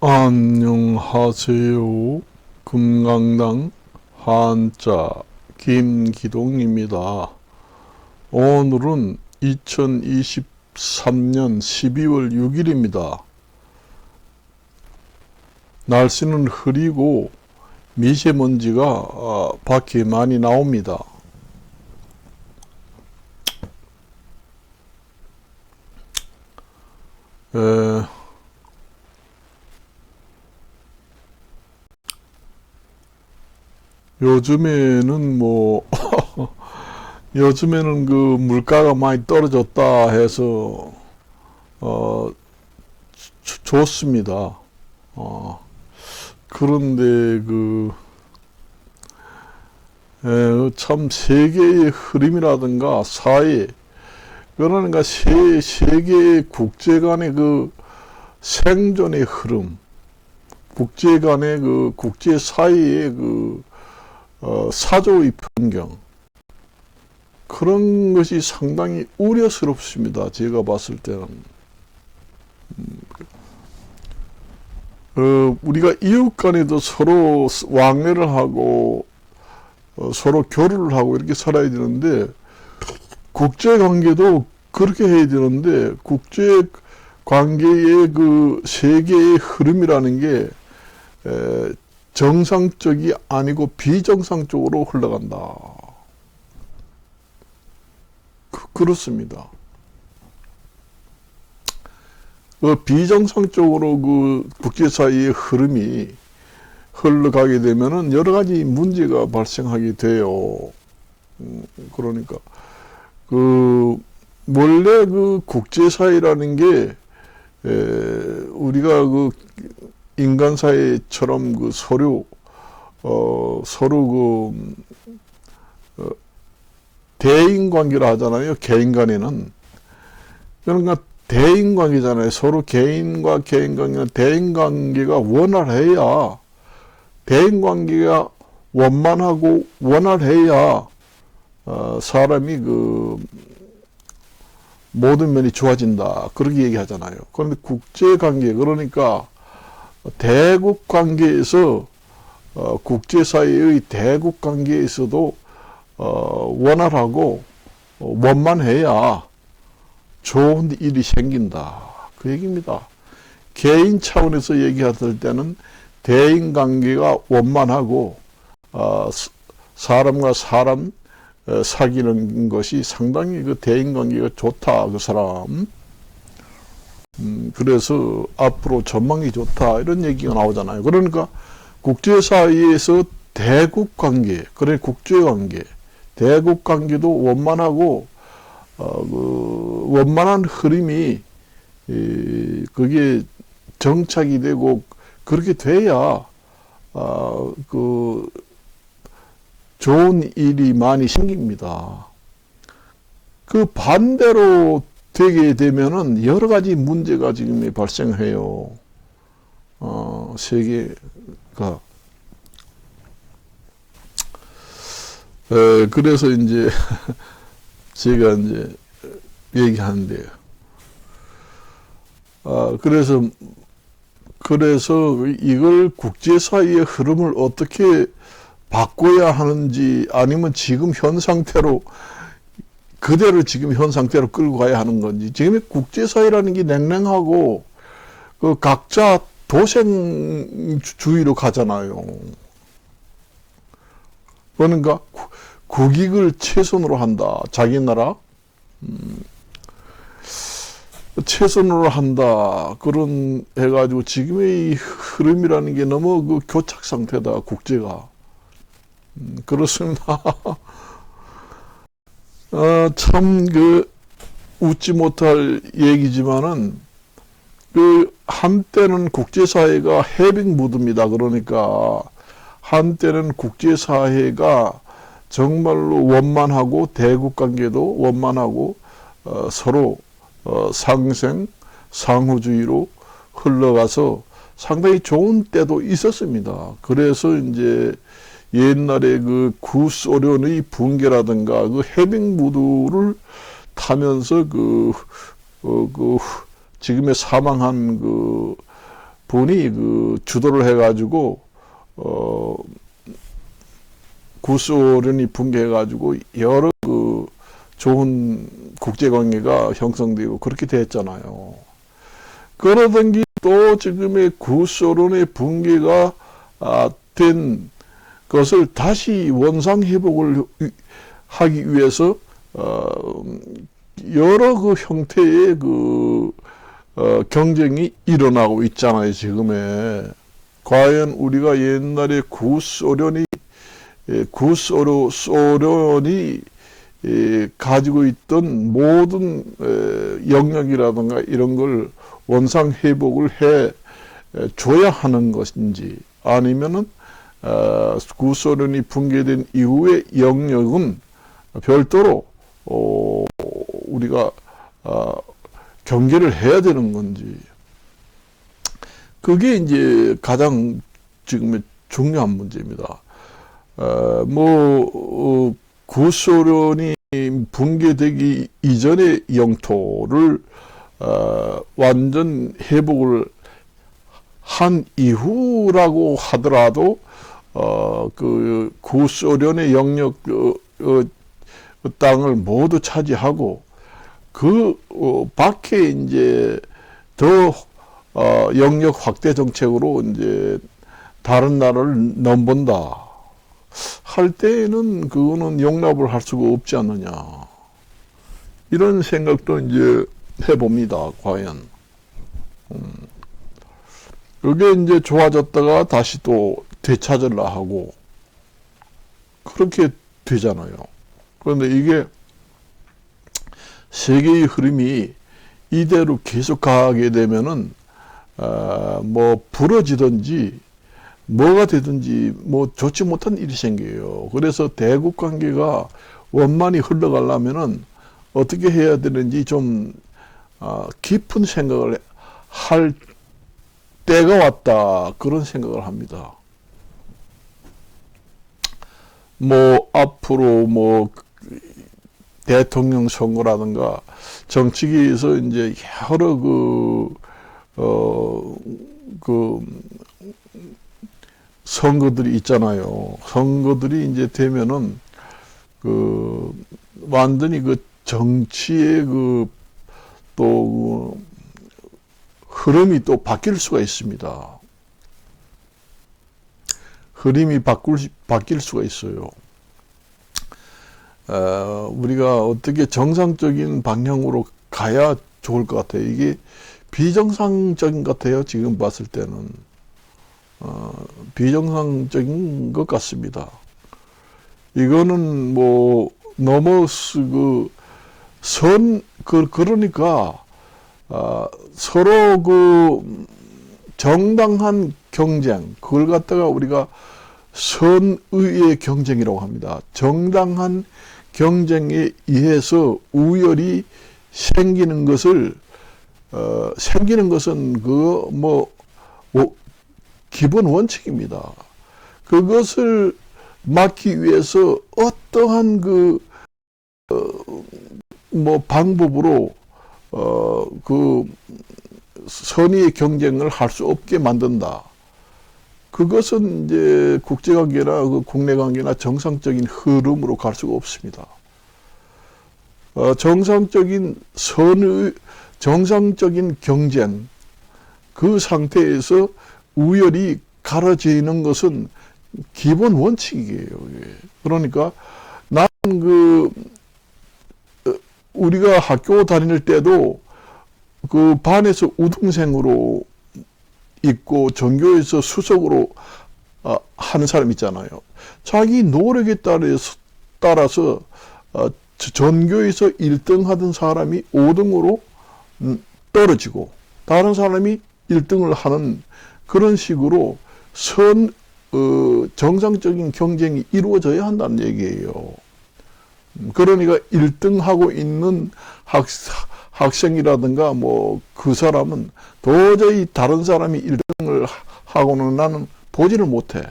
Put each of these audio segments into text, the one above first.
안녕하세요. 금강당 한자 김기동입니다. 오늘은 2023년 12월 6일입니다. 날씨는 흐리고 미세먼지가 어, 밖에 많이 나옵니다. 에, 요즘에는 뭐 요즘에는 그 물가가 많이 떨어졌다 해서 어 좋- 좋습니다. 어 그런데 그 에, 참 세계의 흐름이라든가 사회 그러니까 세, 세계 국제 간의 그 생존의 흐름 국제 간의 그 국제 사회의 그 어, 사조의 변경. 그런 것이 상당히 우려스럽습니다. 제가 봤을 때는. 음, 어, 우리가 이웃 간에도 서로 왕래를 하고 어, 서로 교류를 하고 이렇게 살아야 되는데 국제 관계도 그렇게 해야 되는데 국제 관계의 그 세계의 흐름이라는 게 에, 정상적이 아니고 비정상적으로 흘러간다. 그, 렇습니다 그 비정상적으로 그 국제사회의 흐름이 흘러가게 되면은 여러 가지 문제가 발생하게 돼요. 음, 그러니까 그 원래 그 국제사회라는 게 에, 우리가 그 인간 사회처럼 그 서로 어 서로 그 어, 대인 관계를 하잖아요. 개인 간에는 그러니까 대인 관계잖아요. 서로 개인과 개인 관계나 대인 관계가 원활해야 대인 관계가 원만하고 원활해야 어, 사람이 그 모든 면이 좋아진다. 그렇게 얘기하잖아요. 그런데 국제 관계 그러니까 대국 관계에서 어, 국제사회의 대국 관계에서도 어, 원활하고 어, 원만해야 좋은 일이 생긴다. 그 얘기입니다. 개인 차원에서 얘기할 때는 대인 관계가 원만하고 어, 스- 사람과 사람 어, 사귀는 것이 상당히 그 대인 관계가 좋다. 그 사람. 음, 그래서 앞으로 전망이 좋다 이런 얘기가 나오잖아요. 그러니까 국제사회에서 대국 관계, 그래 국제 관계, 대국 관계도 원만하고 어, 그 원만한 흐름이 이, 그게 정착이 되고 그렇게 돼야 아, 그 좋은 일이 많이 생깁니다. 그 반대로 되게 되면은 여러 가지 문제가 지금 발생해요. 어, 세계가. 에, 그래서 이제 제가 이제 얘기하는데요. 아, 그래서, 그래서 이걸 국제사회의 흐름을 어떻게 바꿔야 하는지 아니면 지금 현 상태로 그대로 지금 현 상태로 끌고 가야 하는 건지 지금의 국제사회라는 게 냉랭하고 그 각자 도생주의로 가잖아요. 그러니까 구- 국익을 최선으로 한다. 자기 나라 음, 최선으로 한다. 그런 해가지고 지금의 이 흐름이라는 게 너무 그 교착 상태다. 국제가 음, 그렇습니다. 어, 참, 그, 웃지 못할 얘기지만은, 그, 한때는 국제사회가 해빙 무드입니다. 그러니까, 한때는 국제사회가 정말로 원만하고, 대국 관계도 원만하고, 어, 서로, 어, 상생, 상호주의로 흘러가서 상당히 좋은 때도 있었습니다. 그래서 이제, 옛날에 그 구소련의 붕괴라든가 그 해빙 무드를 타면서 그, 어, 그 지금의 사망한 그 분이 그 주도를 해가지고 어 구소련이 붕괴해가지고 여러 그 좋은 국제 관계가 형성되고 그렇게 됐잖아요. 그러던 게 또 지금의 구소련의 붕괴가 아, 된 것을 다시 원상 회복을 하기 위해서 어, 여러 그 형태의 그 어, 경쟁이 일어나고 있잖아요 지금에. 과연 우리가 옛날에 구소련이 예, 구소련 소련이 예, 가지고 있던 모든 에, 영역이라든가 이런 걸 원상 회복을 해 에, 줘야 하는 것인지 아니면은 어, 구소련이 붕괴된 이후의 영역은 별도로 어, 우리가 어, 경계를 해야 되는 건지 그게 이제 가장 지금의 중요한 문제입니다. 어, 뭐 어, 구소련이 붕괴되기 이전의 영토를 어, 완전 회복을 한 이후라고 하더라도 어, 그 구소련의 영역 어, 어, 땅을 모두 차지하고 그 어, 밖에 이제 더 어, 영역 확대 정책으로 이제 다른 나라를 넘본다. 할 때에는 그거는 용납을 할 수가 없지 않느냐. 이런 생각도 이제 해봅니다 과연. 음. 그게 이제 좋아졌다가 다시 또 되찾으려 하고 그렇게 되잖아요. 그런데 이게 세계의 흐름이 이대로 계속 가게 되면은 어, 뭐 부러지든지 뭐가 되든지 뭐 좋지 못한 일이 생겨요. 그래서 대국 관계가 원만히 흘러가려면은 어떻게 해야 되는지 좀 어, 깊은 생각을 할 때가 왔다 그런 생각을 합니다. 뭐 앞으로 뭐 대통령 선거라든가 정치계에서 이제 여러 그, 어, 그, 선거들이 있잖아요. 선거들이 이제 되면은 그, 완전히 그 정치의 그, 또, 그 흐름이 또 바뀔 수가 있습니다. 흐름이 바꿀, 바뀔 수가 있어요. 어, 우리가 어떻게 정상적인 방향으로 가야 좋을 것 같아요. 이게 비정상적인 것 같아요. 지금 봤을 때는. 어, 비정상적인 것 같습니다. 이거는 뭐, 넘어스, 그, 선, 그, 그러니까, 어, 서로 그, 정당한 경쟁, 그걸 갖다가 우리가 선의의 경쟁이라고 합니다. 정당한 경쟁에 의해서 우열이 생기는 것을 어, 생기는 것은 그뭐 기본 원칙입니다. 그것을 막기 위해서 어떠한 그, 어, 뭐 방법으로, 어, 그 선의의 경쟁을 할 수 없게 만든다. 그것은 이제 국제관계나 그 국내 관계나 정상적인 흐름으로 갈 수가 없습니다. 어, 정상적인 선의, 정상적인 경쟁, 그 상태에서 우열이 가려지는 것은 기본 원칙이에요. 그러니까 나는 그, 어, 우리가 학교 다닐 때도 그 반에서 우등생으로 있고 전교에서 수석으로 어, 하는 사람 있잖아요. 자기 노력에 따라서, 따라서 어, 전교에서 1등 하던 사람이 5등으로 음, 떨어지고 다른 사람이 1등을 하는 그런 식으로 선 어, 정상적인 경쟁이 이루어져야 한다는 얘기예요. 음, 그러니까 1등 하고 있는 학, 학생이라든가 뭐 그 사람은 도저히 다른 사람이 1등을 하고는 나는 보지를 못해.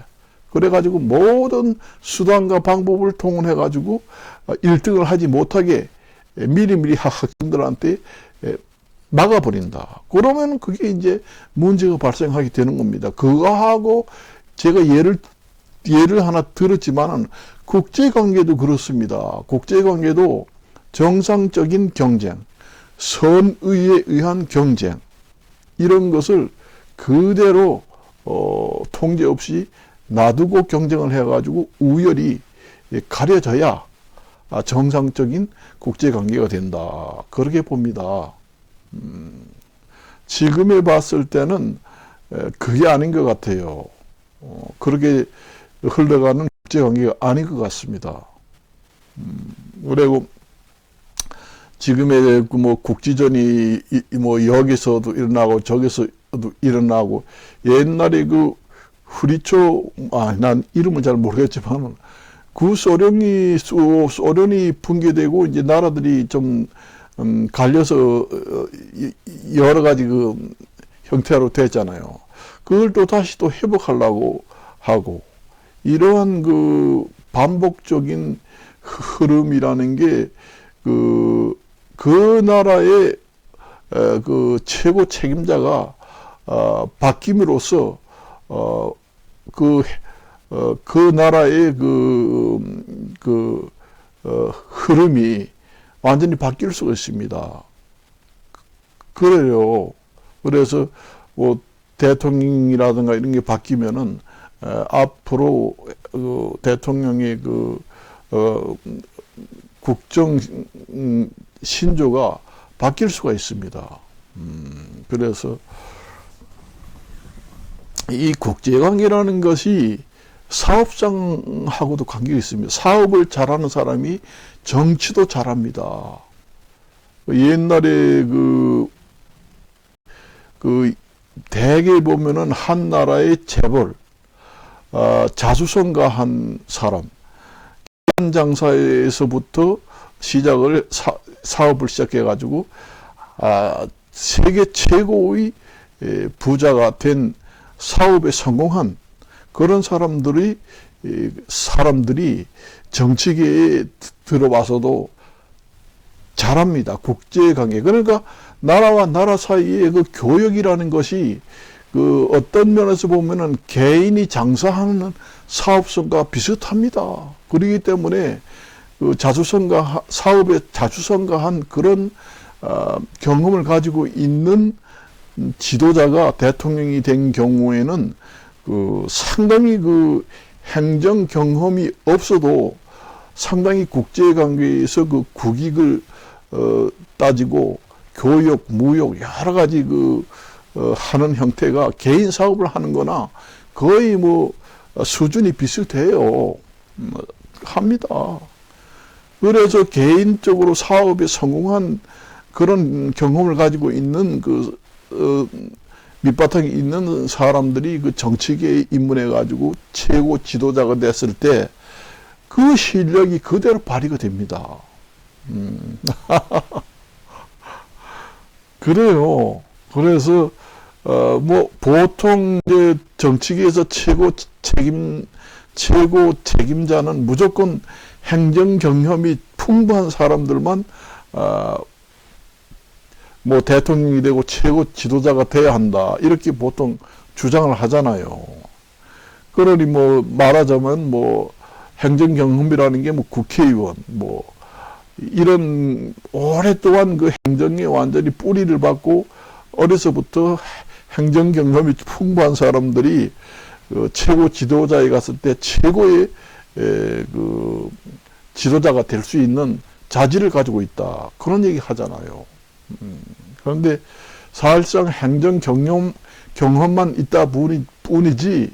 그래가지고 모든 수단과 방법을 통해가지고 1등을 하지 못하게 미리미리 학생들한테 막아버린다. 그러면 그게 이제 문제가 발생하게 되는 겁니다. 그거하고 제가 예를 예를 하나 들었지만은 국제 관계도 그렇습니다. 국제 관계도 정상적인 경쟁, 선의에 의한 경쟁 이런 것을 그대로 어, 통제 없이 놔두고 경쟁을 해가지고 우열이 가려져야 아, 정상적인 국제 관계가 된다. 그렇게 봅니다. 음, 지금에 봤을 때는 에, 그게 아닌 것 같아요. 어, 그렇게 흘러가는 국제 관계가 아닌 것 같습니다. 음, 그리고 지금의 그뭐 국지전이 이- 이뭐 여기서도 일어나고 저기서도 일어나고 옛날에 그 후리초 아난 이름은 잘 모르겠지만 구소련이 소- 소련이 붕괴되고 이제 나라들이 좀 음, 갈려서 어, 여러 가지 그 형태로 됐잖아요. 그걸 또 다시 또 회복하려고 하고 이러한 그 반복적인 흐름이라는 게 그, 그 나라의 에, 그 최고 책임자가 어, 바뀜으로써 어, 그, 어, 그 나라의 그, 음, 그 어, 흐름이 완전히 바뀔 수가 있습니다. 그래요. 그래서 뭐 대통령이라든가 이런 게 바뀌면은 에, 앞으로 그 대통령의 그 어, 국정 음, 신조가 바뀔 수가 있습니다. 음, 그래서 이 국제관계라는 것이 사업장하고도 관계가 있습니다. 사업을 잘하는 사람이 정치도 잘합니다. 옛날에 그, 그, 대개 보면은 한 나라의 재벌, 어, 자수성가한 사람, 기관 장사에서부터 시작을 사, 사업을 시작해 가지고 아, 세계 최고의 에, 부자가 된 사업에 성공한 그런 사람들이 이, 사람들이 정치계에 드- 들어와서도 잘합니다. 국제 관계. 그러니까 나라와 나라 사이의 그 교역이라는 것이 그 어떤 면에서 보면은 개인이 장사하는 사업성과 비슷합니다. 그렇기 때문에 그 자주성가 사업에 자주성가한 그런 어, 경험을 가지고 있는 지도자가 대통령이 된 경우에는 그 상당히 그 행정 경험이 없어도 상당히 국제 관계에서 그 국익을 어, 따지고 교육, 무역 여러 가지 그 어, 하는 형태가 개인 사업을 하는 거나 거의 뭐 수준이 비슷해요. 음, 합니다. 그래서 개인적으로 사업에 성공한 그런 경험을 가지고 있는 그 어, 밑바탕에 있는 사람들이 그 정치계에 입문해 가지고 최고 지도자가 됐을 때 그 실력이 그대로 발휘가 됩니다. 음. 그래요. 그래서 어 뭐 보통 이제 정치계에서 최고 책임 최고 책임자는 무조건 행정 경험이 풍부한 사람들만 아, 뭐 대통령이 되고 최고 지도자가 돼야 한다 이렇게 보통 주장을 하잖아요. 그러니 뭐 말하자면 뭐 행정 경험이라는 게 뭐 국회의원 뭐 이런 오랫동안 그 행정에 완전히 뿌리를 받고 어려서부터 행정 경험이 풍부한 사람들이 그 최고 지도자에 갔을 때 최고의 에, 그 지도자가 될 수 있는 자질을 가지고 있다 그런 얘기 하잖아요. 음, 그런데 사실상 행정 경험 경험만 있다 뿐이, 뿐이지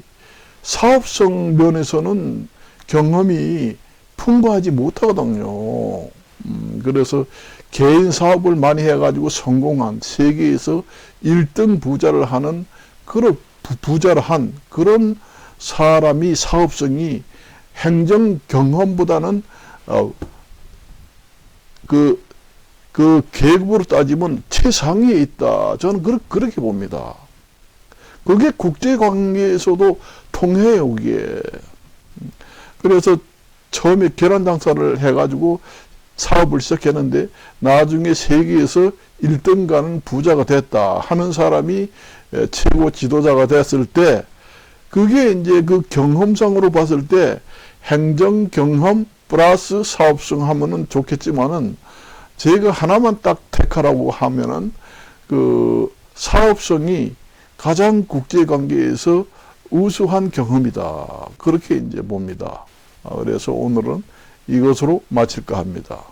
사업성 면에서는 경험이 풍부하지 못하거든요. 음, 그래서 개인 사업을 많이 해가지고 성공한 세계에서 1등 부자를 하는 그런 부- 부자를 한 그런 사람이 사업성이 행정 경험보다는 어, 그, 그 계급으로 따지면 최상위에 있다. 저는 그렇, 그렇게 봅니다. 그게 국제관계에서도 통해요, 그게. 그래서 처음에 계란 장사를 해가지고 사업을 시작했는데 나중에 세계에서 1등 가는 부자가 됐다 하는 사람이 에, 최고 지도자가 됐을 때 그게 이제 그 경험상으로 봤을 때 행정 경험 플러스 사업성 하면은 좋겠지만은 제가 하나만 딱 택하라고 하면은 그 사업성이 가장 국제 관계에서 우수한 경험이다. 그렇게 이제 봅니다. 아, 그래서 오늘은 이것으로 마칠까 합니다.